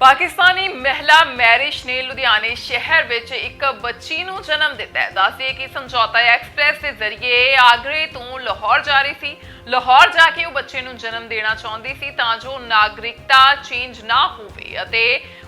ਪਾਕਿਸਤਾਨੀ ਮਹਿਲਾ ਮੈਰਿਸ਼ ਨੇ ਲੁਧਿਆਣੇ ਸ਼ਹਿਰ ਵਿੱਚ ਇੱਕ ਬੱਚੀ ਨੂੰ ਜਨਮ ਦਿੱਤਾ ਹੈ। ਦੱਸਦੇ ਕਿ ਸਮਝੌਤਾ ਐਕਸਪ੍ਰੈਸ ਦੇ ਜ਼ਰੀਏ ਆਗਰੇ ਤੋਂ ਲਾਹੌਰ ਜਾ ਰਹੀ ਸੀ। ਲਾਹੌਰ ਜਾ ਕੇ ਉਹ ਬੱਚੇ ਨੂੰ ਜਨਮ ਦੇਣਾ ਚਾਹੁੰਦੀ ਸੀ ਤਾਂ ਜੋ ਨਾਗਰਿਕਤਾ ਚੇਂਜ ਨਾ ਹੋਵੇ ਅਤੇ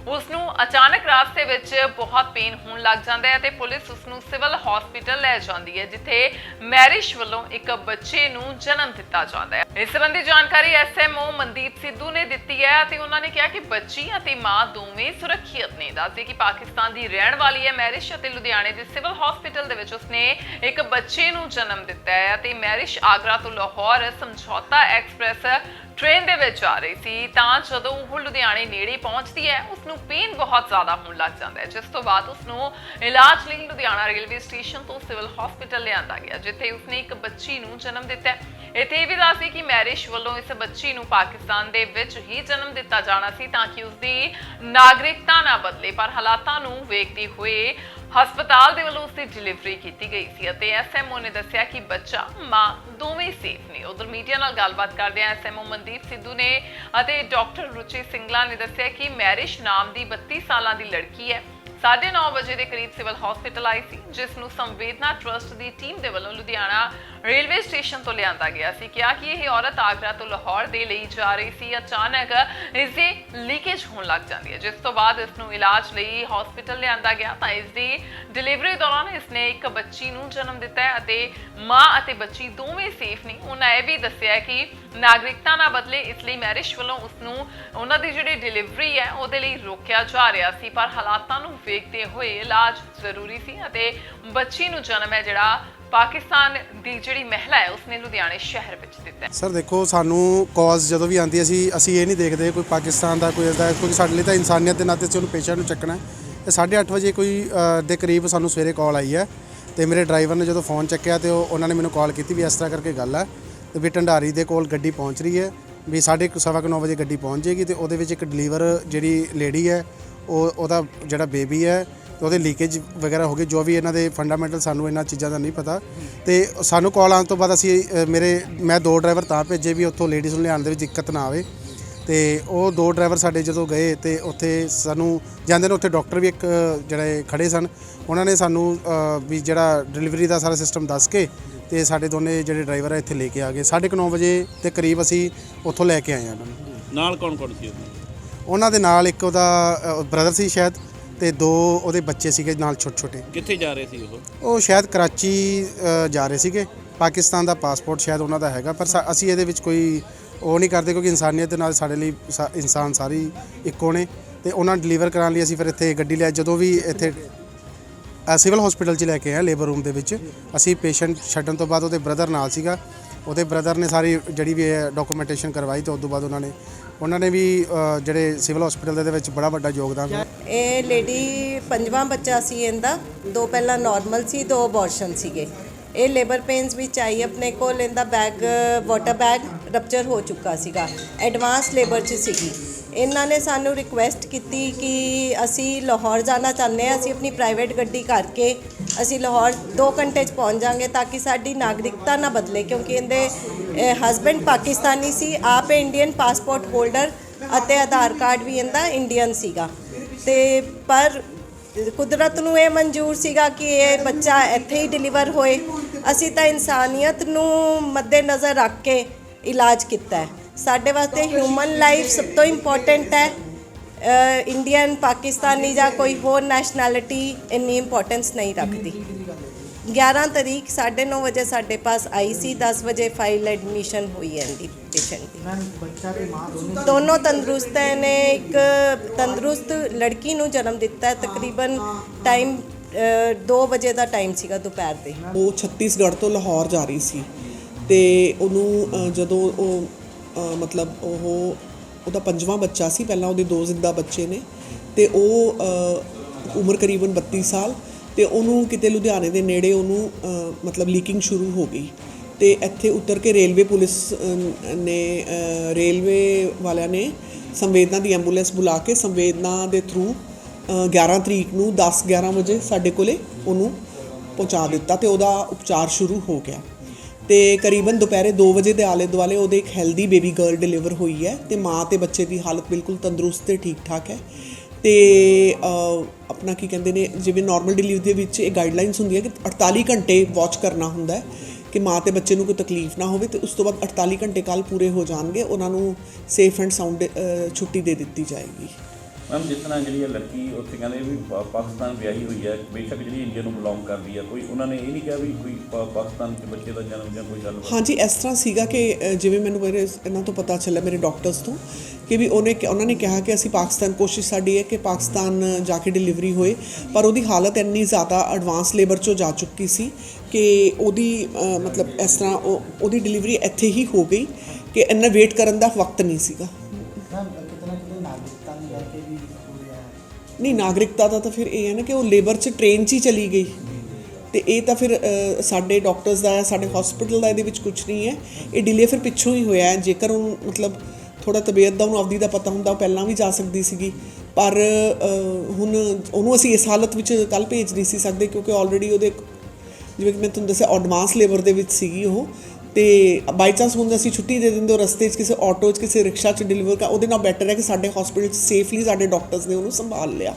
ਉਸ ਨੂੰ ਅਚਾਨਕ ਰਾਸਤੇ ਵਿੱਚ ਬਹੁਤ ਪੇਨ ਹੋਣ ਲੱਗ ਜਾਂਦਾ ਹੈ ਤੇ ਪੁਲਿਸ ਉਸ ਨੂੰ ਸਿਵਲ ਹਸਪੀਟਲ ਲੈ ਜਾਂਦੀ ਹੈ, ਜਿੱਥੇ ਮੈਰਿਸ਼ ਵੱਲੋਂ ਇੱਕ ਬੱਚੇ ਨੂੰ ਜਨਮ ਦਿੱਤਾ ਜਾਂਦਾ ਹੈ। ਇਸ ਸੰਬੰਧੀ ਜਾਣਕਾਰੀ ਐਸਐਮਓ ਮਨਦੀਪ ਸਿੱਧੂ ਨੇ ਦਿੱਤੀ ਹੈ ਅਤੇ ਉਹਨਾਂ ਨੇ ਕਿਹਾ ਕਿ ਬੱਚੀ ਅਤੇ ਮਾਂ ਦੋਵੇਂ ਸੁਰੱਖਿਅਤ ਨੇ। ਦੱਸਦੇ ਕਿ ਪਾਕਿਸਤਾਨ ਦੀ ਰਹਿਣ ਵਾਲੀ ਹੈ ਮੈਰਿਸ਼ ਅਤੇ ਲੁਧਿਆਣੇ ਦੇ ਸਿਵਲ ਹਸਪੀਟਲ ਦੇ ਵਿੱਚ ਉਸਨੇ ਇੱਕ ਬੱਚੇ ਨੂੰ ਜਨਮ ਦਿੱਤਾ ਹੈ ਅਤੇ ਮੈਰਿਸ਼ ਆਗਰਾ ਤੋਂ ਲਾਹੌਰ ਸਮਝੌਤਾ ਐਕਸਪ੍ਰੈਸ ਟ੍ਰੇਨ ਦੇ ਵਿੱਚ ਆ ਰਹੀ ਸੀ, ਤਾਂ ਜਦੋਂ ਉਹ ਲੁਧਿਆਣੇ ਨੇੜੇ ਪਹੁੰਚਦੀ ਹੈ ਉਸ ਨੂੰ ਪੇਨ ਬਹੁਤ ਜ਼ਿਆਦਾ ਹੋਣ ਲੱਗ ਜਾਂਦਾ ਹੈ। ਜਿਸ ਤੋਂ ਬਾਅਦ ਉਸ ਨੂੰ ਇਲਾਜ ਲਈ ਲੁਧਿਆਣਾ ਰੇਲਵੇ ਸਟੇਸ਼ਨ ਤੋਂ ਸਿਵਲ ਹਸਪੀਟਲ ਲਿਆਂਦਾ ਗਿਆ, ਜਿੱਥੇ ਉਸਨੇ ਇੱਕ ਬੱਚੀ ਨੂੰ ਜਨਮ ਦਿੱਤਾ ਹੈ। ਇੱਥੇ ਇਹ ਵੀ ਦੱਸਦੀ ਕਿ ਮੈਰਿਸ਼ ਵੱਲੋਂ ਇਸ ਬੱਚੀ ਨੂੰ ਪਾਕਿਸਤਾਨ ਦੇ ਵਿੱਚ ਹੀ ਜਨਮ ਦਿੱਤਾ ਜਾਣਾ ਸੀ, ਤਾਂ ਕਿ ਉਸਦੀ ਨਾਗਰਿਕਤਾ ਨਾ ਬਦਲੇ, ਪਰ ਹਾਲਾਤਾਂ ਨੂੰ ਵੇਖਦੇ ਹੋਏ ਹਸਪਤਾਲ ਦੇ ਵੱਲੋਂ ਉਸਦੀ ਡਿਲੀਵਰੀ ਕੀਤੀ ਗਈ ਸੀ ਅਤੇ ਐਸਐਮਓ ਨੇ ਦੱਸਿਆ ਕਿ ਬੱਚਾ, ਮਾਂ ਦੋਵੇਂ ਸੇਫ ਨੇ। ਉਧਰ ਮੀਡੀਆ ਨਾਲ ਗੱਲਬਾਤ ਕਰਦੇ ਆ ਐਸਐਮਓ ਮਨਦੀਪ ਸਿੱਧੂ ਨੇ ਅਤੇ ਡਾਕਟਰ ਰੁਚੀ ਸਿੰਗਲਾ ਨੇ ਦੱਸਿਆ ਕਿ ਮੈਰਿਸ਼ ਨਾਮ ਦੀ 32 ਸਾਲਾਂ ਦੀ ਲੜਕੀ ਹੈ। 9:30 ਵਜੇ ਦੇ ਕਰੀਬ ਸਿਵਲ ਹਸਪੀਟਲ ਆਈ ਸੀ, ਜਿਸ ਨੂੰ ਸੰਵੇਦਨਾ ਟਰਸਟ ਦੀ ਟੀਮ ਦੇ ਵੱਲੋਂ ਲੁਧਿਆਣਾ ਰੇਲਵੇ ਸਟੇਸ਼ਨ ਤੋਂ ਲਿਆਂਦਾ ਗਿਆ ਸੀ। ਕਿਹਾ ਕਿ ਇਹ ਔਰਤ ਆਗਰਾ ਤੋਂ ਲਾਹੌਰ ਦੇ ਲਈ ਜਾ ਰਹੀ ਸੀ। ਅਚਾਨਕ ਇਸ ਦੀ ਲੀਕੇਜ ਹੋਣ ਲੱਗ ਜਾਂਦੀ ਹੈ। ਜਿਸ ਤੋਂ ਬਾਅਦ ਇਸ ਨੂੰ ਇਲਾਜ ਲਈ ਹਸਪੀਟਲ ਲਿਆਂਦਾ ਗਿਆ। ਤਾਂ ਇਸ ਦੀ ਡਿਲੀਵਰੀ ਦੌਰਾਨ ਇਸ ਨੇ ਇੱਕ ਬੱਚੀ ਨੂੰ ਜਨਮ ਦਿੱਤਾ ਹੈ ਅਤੇ ਮਾਂ ਅਤੇ ਬੱਚੀ ਦੋਵੇਂ ਸੇਫ ਨਹੀਂ ਉਹਨਾਂ ਇਹ ਵੀ ਦੱਸਿਆ ਕਿ ਨਾਗਰਿਕਤਾ ਨਾ ਬਦਲੇ ਇਸ ਲਈ ਮੈਰਿਸ਼ ਵੱਲੋਂ ਉਸ ਨੂੰ ਉਹਨਾਂ ਦੀ ਜਿਹੜੀ ਡਿਲੀਵਰੀ ਹੈ, ਉਹਦੇ ਲਈ ਰੋਕਿਆ ਜਾ ਰਿਹਾ ਸੀ। ਪਰ ਹਾਲਾਤਾਂ ਨੂੰ ਵੇਖਦੇ ਹੋਏ ਇਲਾਜ ਜ਼ਰੂਰੀ ਸੀ ਅਤੇ ਬੱਚੀ ਨੂੰ ਜਨਮ ਹੈ ਜਿਹੜਾ ਪਾਕਿਸਤਾਨ ਦੀ ਜਿਹੜੀ ਮਹਿਲਾ ਹੈ, ਉਸਨੇ ਲੁਧਿਆਣੇ ਸ਼ਹਿਰ ਵਿੱਚ ਦਿੱਤਾ ਸਰ ਦੇਖੋ, ਸਾਨੂੰ ਕਾਲਸ ਜਦੋਂ ਵੀ ਆਉਂਦੀ ਅਸੀਂ ਅਸੀਂ ਇਹ ਨਹੀਂ ਦੇਖਦੇ ਕੋਈ ਪਾਕਿਸਤਾਨ ਦਾ, ਕੋਈ ਇਸਦਾ, ਕਿਉਂਕਿ ਸਾਡੇ ਲਈ ਤਾਂ ਇਨਸਾਨੀਅਤ ਦੇ ਨਾਤੇ ਅਸੀਂ ਉਹਨੂੰ ਪੇਸ਼ੈਂਟ ਨੂੰ ਚੱਕਣਾ ਹੈ। ਤੇ 8:30 ਵਜੇ ਕੋਈ ਦੇ ਕਰੀਬ ਸਾਨੂੰ ਸਵੇਰੇ ਕਾਲ ਆਈ ਹੈ। ਤੇ ਮੇਰੇ ਡਰਾਈਵਰ ਨੇ ਜਦੋਂ ਫੋਨ ਚੱਕਿਆ, ਤੇ ਉਹ, ਉਹਨਾਂ ਨੇ ਮੈਨੂੰ ਕਾਲ ਕੀਤੀ ਵੀ ਇਸ ਤਰ੍ਹਾਂ ਕਰਕੇ ਗੱਲ ਹੈ। ਤੇ ਵੀ ਢੰਡਾਰੀ ਦੇ ਕੋਲ ਗੱਡੀ ਪਹੁੰਚ ਰਹੀ ਹੈ। ਵੀ ਸਾਢੇ ਕੁ, ਸਵਾ ਕੁ ਨੌ ਵਜੇ ਗੱਡੀ ਪਹੁੰਚ ਜਾਏਗੀ, ਤੇ ਉਹਦੇ ਵਿੱਚ ਇੱਕ ਡਿਲੀਵਰ ਜਿਹੜੀ ਲੇਡੀ ਹੈ, ਉਹ, ਉਹਦਾ ਜਿਹੜਾ ਬੇਬੀ ਹੈ ਉਹਦੇ ਲੀਕੇਜ ਵਗੈਰਾ ਹੋ ਗਏ ਜੋ ਵੀ ਇਹਨਾਂ ਦੇ ਫੰਡਾਮੈਂਟਲ ਸਾਨੂੰ ਇਹਨਾਂ ਚੀਜ਼ਾਂ ਦਾ ਨਹੀਂ ਪਤਾ। ਤੇ ਸਾਨੂੰ ਕਾਲ ਆਉਣ ਤੋਂ ਬਾਅਦ ਅਸੀਂ ਅ, ਮੇਰੇ ਮੈਂ ਦੋ ਡਰਾਈਵਰ ਤਾਂ ਭੇਜੇ ਵੀ ਉੱਥੋਂ ਲੇਡੀਜ਼ ਨੂੰ ਲਿਆਉਣ ਦੇ ਵਿੱਚ ਦਿੱਕਤ ਨਾ ਆਵੇ। ਤੇ ਉਹ ਦੋ ਡਰਾਈਵਰ ਸਾਡੇ ਜਦੋਂ ਗਏ ਤੇ ਉੱਥੇ ਸਾਨੂੰ ਜਾਂਦੇ ਨੇ ਉੱਥੇ ਡਾਕਟਰ ਵੀ ਇੱਕ ਅ, ਜਿਹੜੇ ਖੜੇ ਸਨ ਉਹਨਾਂ ਨੇ ਸਾਨੂੰ ਅ, ਵੀ ਜਿਹੜਾ ਡਿਲੀਵਰੀ ਦਾ ਸਾਰਾ ਸਿਸਟਮ ਦੱਸ ਕੇ ਤੇ ਸਾਡੇ ਦੋਨੇ ਜਿਹੜੇ ਡਰਾਈਵਰ ਆ ਇੱਥੇ ਲੈ ਕੇ ਆ ਗਏ। 9:30 ਵਜੇ ਦੇ ਕਰੀਬ ਅਸੀਂ ਉੱਥੋਂ ਲੈ ਕੇ ਆਏ ਆ ਉਹਨਾਂ ਨੂੰ। ਨਾਲ ਕੌਣ ਕੌਣ ਸੀ ਉਹਦੇ ਉਹਨਾਂ ਦੇ ਨਾਲ ਇੱਕ ਉਹਦਾ ਬ੍ਰਦਰ ਸੀ ਸ਼ਾਇਦ। ਤੇ ਦੋ ਉਹਦੇ ਬੱਚੇ ਸੀਗੇ ਨਾਲ ਛੋਟੇ ਛੋਟੇ ਕਿੱਥੇ ਜਾ ਰਹੇ ਸੀ ਉਹ? ਉਹ ਸ਼ਾਇਦ ਕਰਾਚੀ ਅ, ਜਾ ਰਹੇ ਸੀਗੇ। ਪਾਕਿਸਤਾਨ ਦਾ ਪਾਸਪੋਰਟ ਸ਼ਾਇਦ ਉਹਨਾਂ ਦਾ ਹੈਗਾ ਪਰ ਸਾ- ਅਸੀਂ ਇਹਦੇ ਵਿੱਚ ਕੋਈ ਉਹ ਨਹੀਂ ਕਰਦੇ ਕਿਉਂਕਿ ਇਨਸਾਨੀਅਤ ਦੇ ਨਾਲ ਸਾਡੇ ਲਈ ਸਾ- ਇਨਸਾਨ ਸਾਰੀ ਇੱਕੋ ਨੇ ਤੇ ਉਹਨਾਂ ਡਿਲੀਵਰ ਕਰਾਉਣ ਲਈ ਅਸੀਂ ਫਿਰ ਇੱਥੇ ਗੱਡੀ ਲਿਆ ਜਦੋਂ ਵੀ ਇੱਥੇ ਅ, ਸਿਵਲ ਹਸਪੀਟਲ 'ਚ ਲੈ ਕੇ ਆਏ ਲੇਬਰ ਰੂਮ ਦੇ ਵਿੱਚ ਅਸੀਂ ਪੇਸ਼ੈਂਟ ਛੱਡਣ ਤੋਂ ਬਾਅਦ ਉਹਦੇ ਬ੍ਰਦਰ ਨਾਲ ਸੀਗਾ। ਉਹਦੇ ਬ੍ਰਦਰ ਨੇ ਸਾਰੀ ਜਿਹੜੀ ਵੀ ਡਾਕੂਮੈਂਟੇਸ਼ਨ ਕਰਵਾਈ ਤੇ ਉਸ ਤੋਂ ਬਾਅਦ ਉਹਨਾਂ ਨੇ ਉਹਨਾਂ ਨੇ ਵੀ ਜਿਹੜੇ ਸਿਵਲ ਹਸਪੀਟਲ ਦੇ ਵਿੱਚ ਬੜਾ ਵੱਡਾ ਯੋਗਦਾਨ ਇਹ ਲੇਡੀ ਪੰਜਵਾਂ ਬੱਚਾ ਸੀ ਇਹਦਾ। ਦੋ ਪਹਿਲਾਂ ਨਾਰਮਲ ਸੀ, ਦੋ ਅਬੋਰਸ਼ਨ ਸੀਗੇ। ਇਹ ਲੇਬਰ ਪੇਨਸ ਵਿੱਚ ਆਈ, ਆਪਣੇ ਕੋਲ ਇਹਦਾ ਬੈਗ ਵਾਟਰ ਬੈਗ ਰਪਚਰ ਹੋ ਚੁੱਕਾ ਸੀਗਾ। ਐਡਵਾਂਸ ਲੇਬਰ 'ਚ ਸੀਗੀ। ਇਹਨਾਂ ਨੇ ਸਾਨੂੰ ਰਿਕੁਐਸਟ ਕੀਤੀ ਕਿ ਅਸੀਂ ਲਾਹੌਰ ਜਾਣਾ ਚਾਹੁੰਦੇ ਹਾਂ, ਅਸੀਂ ਆਪਣੀ ਪ੍ਰਾਈਵੇਟ ਗੱਡੀ ਕਰਕੇ ਅਸੀਂ ਲਾਹੌਰ 2 ਘੰਟੇ 'ਚ ਪਹੁੰਚ ਜਾਾਂਗੇ ਤਾਂ ਕਿ ਸਾਡੀ ਨਾਗਰਿਕਤਾ ਨਾ ਬਦਲੇ, ਕਿਉਂਕਿ ਇਹਦੇ ਹਸਬੈਂਡ ਪਾਕਿਸਤਾਨੀ ਸੀ, ਆਪ ਇੰਡੀਅਨ ਪਾਸਪੋਰਟ ਹੋਲਡਰ ਅਤੇ ਆਧਾਰ ਕਾਰਡ ਵੀ ਇਹਦਾ ਇੰਡੀਅਨ ਸੀਗਾ। ਤੇ ਪਰ ਕੁਦਰਤ ਨੂੰ ਇਹ ਮਨਜ਼ੂਰ ਸੀਗਾ ਕਿ ਇਹ ਬੱਚਾ ਇੱਥੇ ਹੀ ਡਿਲੀਵਰ ਹੋਏ। ਅਸੀਂ ਤਾਂ ਇਨਸਾਨੀਅਤ ਨੂੰ ਮੱਦੇਨਜ਼ਰ ਰੱਖ ਕੇ ਇਲਾਜ ਕੀਤਾ ਹੈ। ਸਾਡੇ ਵਾਸਤੇ ਹਿਊਮਨ ਲਾਈਫ ਸਭ ਤੋਂ ਇੰਪੋਰਟੈਂਟ ਹੈ। ਇੰਡੀਅਨ ਪਾਕਿਸਤਾਨੀ ਜਾਂ ਕੋਈ ਹੋਰ ਨੈਸ਼ਨੈਲਿਟੀ ਇੰਨੀ ਇੰਪੋਰਟੈਂਸ ਨਹੀਂ ਰੱਖਦੀ। 11 ਤਰੀਕ 9:30 ਵਜੇ ਸਾਡੇ ਪਾਸ ਆਈ ਸੀ 10 ਵਜੇ ਫਾਈਲ ਐਡਮਿਸ਼ਨ ਹੋਈ ਹੈ ਇਹਦੀ ਪੇਸ਼ੈਂਟ ਦੀ। ਦੋਨੋਂ ਤੰਦਰੁਸਤ ਹੈ ਨੇ ਇੱਕ ਤੰਦਰੁਸਤ ਲੜਕੀ ਨੂੰ ਜਨਮ ਦਿੱਤਾ ਹੈ। ਤਕਰੀਬਨ ਟਾਈਮ 2 ਵਜੇ ਦਾ ਟਾਈਮ ਸੀਗਾ ਦੁਪਹਿਰ ਦੇ। ਉਹ ਛੱਤੀਸਗੜ੍ਹ ਤੋਂ ਲਾਹੌਰ ਜਾ ਰਹੀ ਸੀ ਤੇ ਉਹਨੂੰ ਜਦੋਂ ਉਹ ਮਤਲਬ ਉਹ ਉਹਦਾ ਪੰਜਵਾਂ ਬੱਚਾ ਸੀ, ਪਹਿਲਾਂ ਉਹਦੇ ਦੋ ਜ਼ਿੰਦਾ ਬੱਚੇ ਨੇ ਤੇ ਉਹ ਉਮਰ ਕਰੀਬਨ 32 ਸਾਲ ਤੇ ਉਹਨੂੰ ਕਿਤੇ ਲੁਧਿਆਣੇ ਦੇ ਨੇੜੇ ਉਹਨੂੰ ਮਤਲਬ ਲੀਕਿੰਗ ਸ਼ੁਰੂ ਹੋ ਗਈ ਤੇ ਇੱਥੇ ਉਤਰ ਕੇ ਰੇਲਵੇ ਪੁਲਿਸ ਨੇ ਰੇਲਵੇ ਵਾਲਿਆਂ ਨੇ ਸੰਵੇਦਨਾ ਦੀ ਐਂਬੂਲੈਂਸ ਬੁਲਾ ਕੇ ਸੰਵੇਦਨਾ ਦੇ ਥਰੂ 11 ਤਰੀਕ ਨੂੰ 10 11 ਵਜੇ ਸਾਡੇ ਕੋਲੇ ਉਹਨੂੰ ਪਹੁੰਚਾ ਦਿੱਤਾ ਤੇ ਉਹਦਾ ਉਪਚਾਰ ਸ਼ੁਰੂ ਹੋ ਗਿਆ। ਤੇ ਕਰੀਬਨ ਦੁਪਹਿਰੇ 2 ਵਜੇ ਦੇ ਆਲੇ ਦੁਆਲੇ ਉਹਦੇ ਇੱਕ ਹੈਲਦੀ ਬੇਬੀ ਗਰਲ ਡਿਲੀਵਰ ਹੋਈ ਹੈ ਤੇ ਮਾਂ ਤੇ ਬੱਚੇ ਦੀ ਹਾਲਤ ਬਿਲਕੁਲ ਤੰਦਰੁਸਤ ਤੇ ਠੀਕ ਠਾਕ ਹੈ। ਤੇ ਆਪਣਾ ਕੀ ਕਹਿੰਦੇ ਨੇ, ਜਿਵੇਂ ਨਾਰਮਲ ਡਿਲੀਵਰੀ ਦੇ ਵਿੱਚ ਇਹ ਗਾਈਡਲਾਈਨਸ ਹੁੰਦੀਆਂ ਕਿ 48 ਘੰਟੇ ਵਾਚ ਕਰਨਾ ਹੁੰਦਾ ਹੈ ਕਿ ਮਾਂ ਤੇ ਬੱਚੇ ਨੂੰ ਕੋਈ ਤਕਲੀਫ ਨਾ ਹੋਵੇ ਤੇ ਉਸ ਤੋਂ ਬਾਅਦ 48 ਘੰਟੇ ਕੱਲ ਪੂਰੇ ਹੋ ਜਾਣਗੇ, ਉਹਨਾਂ ਨੂੰ ਸੇਫ ਐਂਡ ਸਾਊਂਡ ਛੁੱਟੀ ਦੇ ਦਿੱਤੀ ਜਾਏਗੀ। ਮੈਮ ਜਿਸ ਤਰ੍ਹਾਂ ਜਿਹੜੀ ਇਹ ਲੜਕੀ ਉੱਥੇ ਕਹਿੰਦੇ ਵੀ ਪਾ- ਪਾਕਿਸਤਾਨ ਵਿਆਹੀ ਹੋਈ ਹੈ ਬੇਸ਼ੱਕ ਜਿਹੜੀ ਇੰਡੀਆ ਨੂੰ ਬਿਲੋਂਗ ਕਰਦੀ ਹੈ ਕੋਈ ਉਹਨਾਂ ਨੇ ਇਹ ਨਹੀਂ ਕਿਹਾ ਵੀ ਕੋਈ ਪਾ- ਪਾਕਿਸਤਾਨ ਦੇ ਬੱਚੇ ਦਾ ਜਨਮ ਜਾਂ ਕੋਈ ਗੱਲ ਹਾਂਜੀ ਇਸ ਤਰ੍ਹਾਂ ਸੀਗਾ ਕਿ ਅ, ਜਿਵੇਂ ਮੈਨੂੰ ਮੇਰੇ ਇਹਨਾਂ ਤੋਂ ਪਤਾ ਚੱਲਿਆ ਮੇਰੇ ਡਾਕਟਰਸ ਤੋਂ ਕਿ ਵੀ ਉਹਨੇ ਉਹਨਾਂ ਨੇ ਕਿਹਾ ਕਿ ਅਸੀਂ ਪਾਕਿਸਤਾਨ ਕੋਸ਼ਿਸ਼ ਸਾਡੀ ਹੈ ਕਿ ਪਾਕਿਸਤਾਨ ਜਾ ਕੇ ਡਿਲੀਵਰੀ ਹੋਏ ਪਰ ਉਹਦੀ ਹਾਲਤ ਇੰਨੀ ਜ਼ਿਆਦਾ ਐਡਵਾਂਸ ਲੇਬਰ 'ਚੋਂ ਜਾ ਚੁੱਕੀ ਸੀ ਕਿ ਉਹਦੀ ਅ, ਮਤਲਬ ਇਸ ਤਰ੍ਹਾਂ ਉਹ ਉਹਦੀ ਡਿਲੀਵਰੀ ਇੱਥੇ ਹੀ ਹੋ ਗਈ ਕਿ ਇੰਨਾ ਵੇਟ ਕਰਨ ਦਾ ਵਕਤ ਨਹੀਂ ਸੀਗਾ। ਨਹੀਂ, ਨਾਗਰਿਕਤਾ ਦਾ ਤਾਂ ਫਿਰ ਇਹ ਹੈ ਨਾ ਕਿ ਉਹ ਲੇਬਰ 'ਚ ਟ੍ਰੇਨ 'ਚ ਹੀ ਚਲੀ ਗਈ। ਤੇ ਇਹ ਤਾਂ ਫਿਰ ਸਾਡੇ ਡਾਕਟਰਸ ਦਾ ਸਾਡੇ ਹਸਪੀਟਲ ਦਾ ਇਹਦੇ ਵਿੱਚ ਕੁਝ ਨਹੀਂ ਹੈ। ਇਹ ਡਿਲੇ ਫਿਰ ਪਿੱਛੋਂ ਹੀ ਹੋਇਆ ਜੇਕਰ ਉਹ, ਮਤਲਬ ਥੋੜਾ ਤਬੀਅਤ ਦਾ ਉਹਨੂੰ ਆਪਦੀ ਦਾ ਪਤਾ ਹੁੰਦਾ, ਉਹ ਪਹਿਲਾਂ ਵੀ ਜਾ ਸਕਦੀ ਸੀਗੀ। ਪਰ ਹੁਣ ਉਹਨੂੰ ਅਸੀਂ ਇਸ ਹਾਲਤ ਵਿੱਚ ਕੱਲ ਭੇਜ ਨਹੀਂ ਸੀ ਸਕਦੇ, ਕਿਉਂਕਿ ਆਲਰੇਡੀ ਉਹਦੇ ਜਿਵੇਂ ਕਿ ਮੈਂ ਤੁਹਾਨੂੰ ਦੱਸਿਆ ਐਡਵਾਂਸ ਲੇਬਰ ਦੇ ਵਿੱਚ ਸੀਗੀ ਉਹ। ਤੇ ਬਾਈ ਚਾਂਸ ਹੁਣ ਅਸੀਂ ਛੁੱਟੀ ਦੇ ਦਿੰਦੇ ਉਹ ਰਸਤੇ 'ਚ ਕਿਸੇ ਆਟੋ 'ਚ ਕਿਸੇ ਰਿਕਸ਼ਾ 'ਚ ਡਿਲੀਵਰ ਕਰ, ਉਹਦੇ ਨਾਲ ਬੈਟਰ ਹੈ ਕਿ ਸਾਡੇ ਹਸਪੀਟਲ 'ਚ ਸੇਫਲੀ ਸਾਡੇ ਡਾਕਟਰਸ ਨੇ ਉਹਨੂੰ ਸੰਭਾਲ ਲਿਆ।